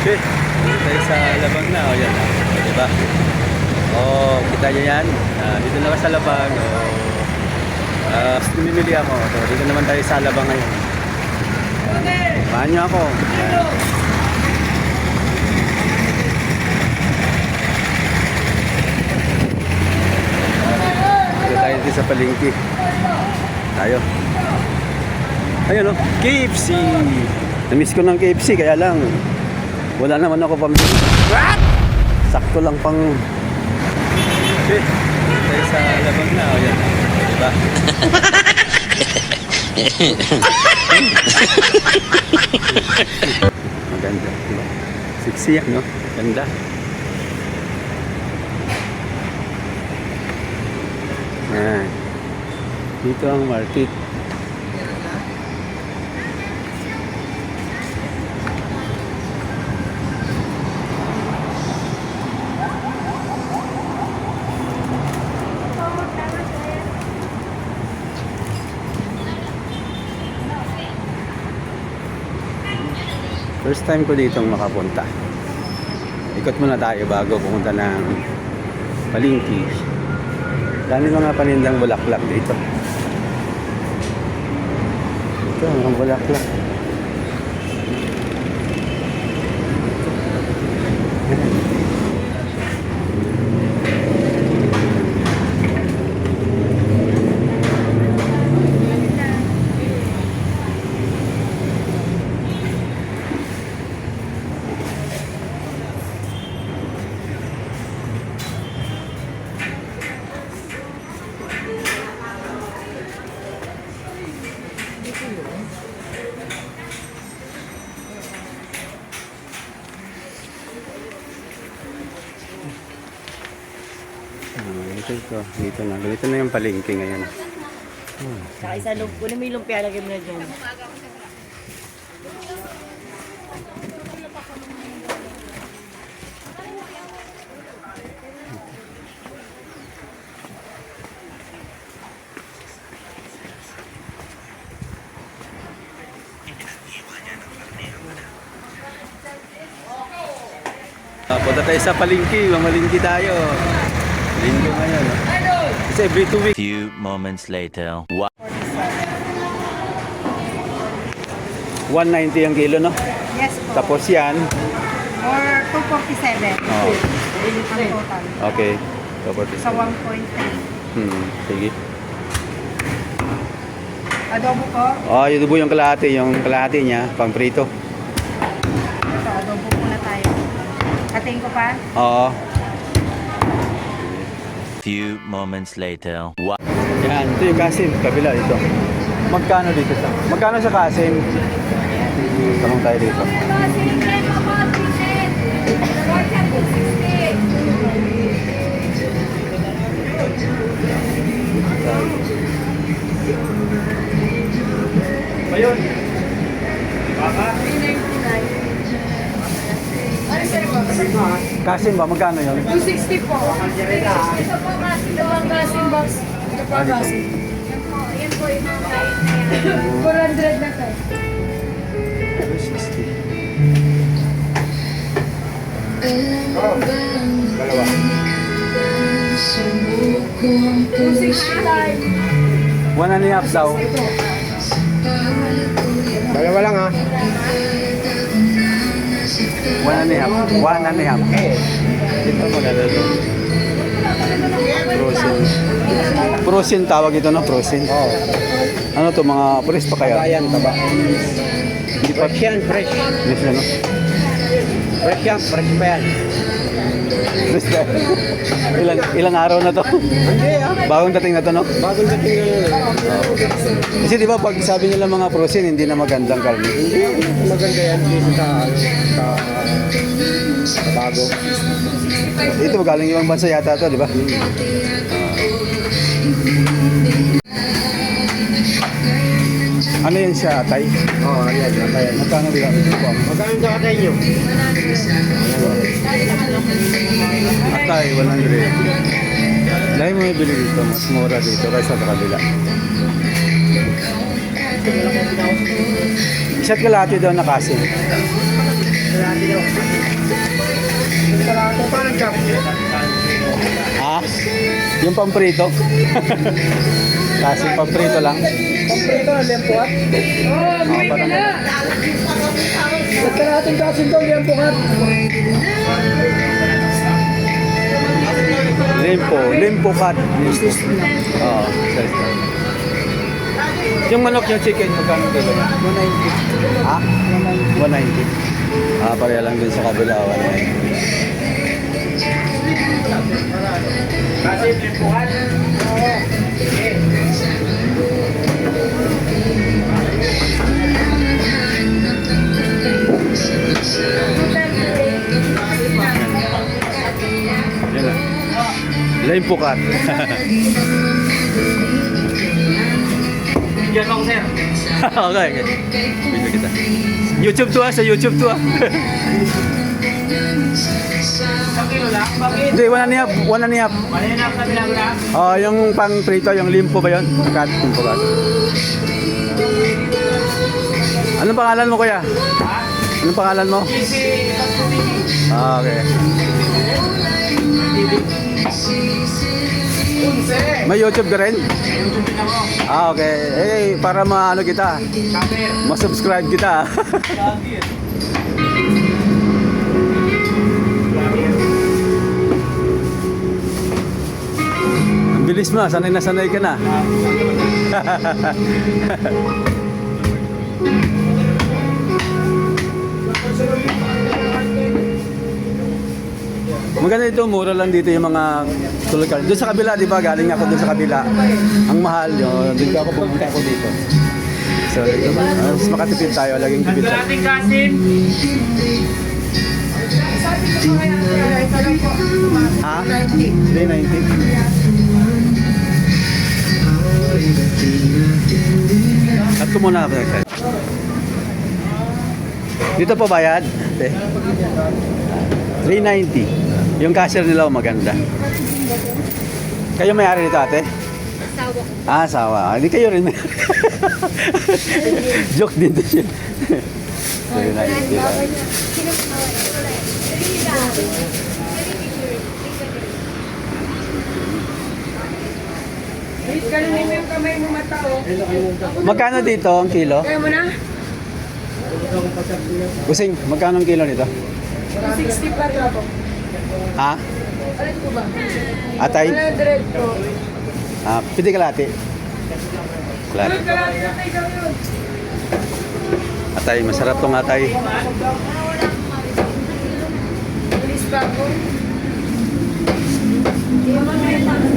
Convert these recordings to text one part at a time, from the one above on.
Okay, dito tayo sa labang na. O yan, o, diba? O, kita nyo yan. Ah, dito naman sa labang. O, ah, namimili ako. So, dito naman tayo sa labang ngayon. Samahan nyo ako. Yan. Dito dito sa palengke. Tayo. Ayun o, KFC. Namiss ko ng KFC, kaya lang, wala naman ako pambili. Sakto lang pang... Okay, tayo sa labang na. O yan, diba? Maganda, diba? Sexy yan, no? Ganda. Yan. Dito ang market. First time ko ditong makapunta. Ikot muna tayo bago pumunta ng palingki. Dami mga panindang bulaklak dito. Ito, mga bulaklak. Ah, ito ito. Dito na. Ganito na yung palengke ngayon. Saka isa lump, kunin mo yung lumpia, lagay mo na dyan. Ah, punta tayo sa palengke. Mamalingki tayo. Linggo ngayon. Kasi every two weeks. Few moments later. Wa- 190 ang kilo, no? Yes po. Tapos yan. Or 247. Oh, Ang total. okay. Tapos Sa 1.3. Hmm, sige. Adobo ko. Oh, dubo yung kalahati. Yung kalahati niya, pang prito. Ito, adobo po na tayo. Hatiin ko pa. Oo. Few moments later. Wa- Yan, ito yung kasim. Kabila ito. Magkano dito sa? Magkano sa kasim? Tanong tayo dito. Ayun. Kasim ba? Magkano yun? 260 po. Ito po kasi dalawang gasing box. Ito po gasing. Yan po, yan po yung mga kain na yan. 400 na to. 60. Dalawa. 260 One and a half daw. Dalawa One and a half. One and a half. Ito maganda to. Frozen. Frozen tawag ito no? Frozen. Oo. Ano to mga pulis pa kaya? Ayan, taba. Fresh yan, fresh. Yes, ano? Fresh yan, fresh pa yan. Pa. ilang, ilang araw na to? Hindi ah. Bagong dating na to no? Bagong dating na yun. Kasi di ba pag sabi nila mga frozen, hindi na magandang karne. Hindi, maganda yan dito sa, sa, sa bago. Ito galing ibang bansa yata to, di ba? Ano, ano yan siya, atay? Oo, oh, yan, atay. Magkano ba yan? Magkano ka atay nyo? Atay, 100. Dahil mo nabili dito, mas mura dito kaysa sa kabila. Isa't kalahati daw na kasi. Kalahati daw. Kalahati pa ng Ha? Yung pamprito? Kasi pamprito lang. Pamprito na lempuat. Oh, ka na. Basta natin kasi ito, lempuat. Limpo, limpo cut. Limpo. Oo, size. Yung manok yung chicken, magkano kilo? 190. Ha? 190. Ah, pareha lang din sa kabila, 190. Yan lang. Limpo cut. Diyan ako, sir. okay, okay. Video kita. YouTube to ah, sa YouTube to ah. Hindi, one and a half, one and a half. Na? Oh, yung pang prito, yung limpo ba yun? Cut, limpo cut. Anong pangalan mo kuya? Anong pangalan mo? Ah, okay. May YouTube ka rin? Ah, okay. Eh, para maano kita, ma-subscribe kita. Ang bilis mo, sanay na sanay ka na. Maganda ito, mura lang dito yung mga tulad. Doon sa kabila, di ba? Galing ako doon sa kabila. Ang mahal yun. Doon ako pumunta ako dito. So, dito, uh, mas makatipid tayo. Laging tipid tayo. Nating Kasim. Ha? 390. Cut ko muna ako. Dito po bayad? Ate? 390. Yung cashier nila oh, maganda. Kayo may-ari dito ate? Asawa ko. Ah, asawa. Ah, Hindi kayo rin. Joke din to siya. 390 lang. Wait, ganun mo yung kamay mo matao. Magkano dito ang kilo? Kaya mo na? Kusing, magkano ang kilo nito? 60 pa ako. Ha? Alam ko ba? Atay? 100 po. Ah, piti kalati. Kalati. Atay, masarap tong atay. Bilis pa ako.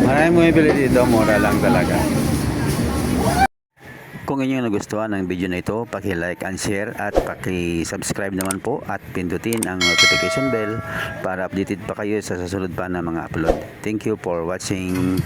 Marami mo bibili dito, mura lang talaga. Kung inyong nagustuhan ang video na ito, paki-like and share at paki-subscribe naman po at pindutin ang notification bell para updated pa kayo sa susunod pa na mga upload. Thank you for watching.